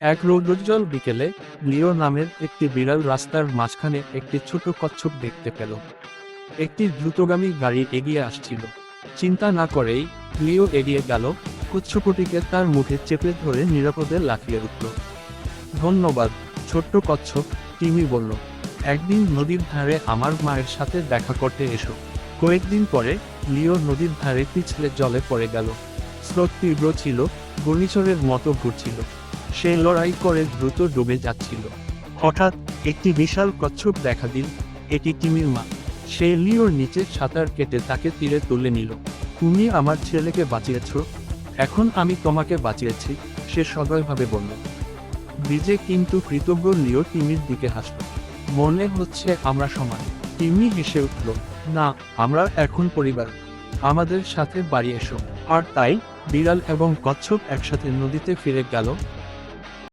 এক রৌদ্রোজ্জ্বল বিকেলে লিও নামের একটি বিড়াল রাস্তার মাঝখানে একটি ছোট কচ্ছপ দেখতে পেল। একটি দ্রুতগামী গাড়ি এগিয়ে আসছিল। চিন্তা না করেই লিও এগিয়ে গেল, কচ্ছপটিকে তার মুখে চেপে ধরে নিরাপদে লাফিয়ে উঠল। ধন্যবাদ, ছোট্ট কচ্ছপ টিমি বলল, একদিন নদীর ধারে আমার মায়ের সাথে দেখা করতে এসো। কয়েকদিন পরে লিও নদীর ধারে পিছলে জলে পড়ে গেল। স্রোত তীব্র ছিল, ঘূর্ণিঝড়ের মতো ঘুরছিল। সে লড়াই করে দ্রুত ডুবে যাচ্ছিল। হঠাৎ একটি বিশাল কচ্ছপ দেখা দিল, এটি টিমির মা। সে লিওর নিচে সাঁতার কেটে তাকে তীরে তুলে নিল। তুমি আমার ছেলেকে বাঁচিয়েছ, এখন আমি তোমাকে বাঁচিয়েছি সে সদয়ভাবে বলল। ব্রিজে কিন্তু কৃতজ্ঞ লিও টিমির দিকে হাসল। মনে হচ্ছে আমরা সমান টিমি হেসে উঠল। না, আমরা এখন পরিবার। আমাদের সাথে বাড়ি এসো আর তাই বিড়াল এবং কচ্ছপ একসাথে নদীতে ফিরে গেল।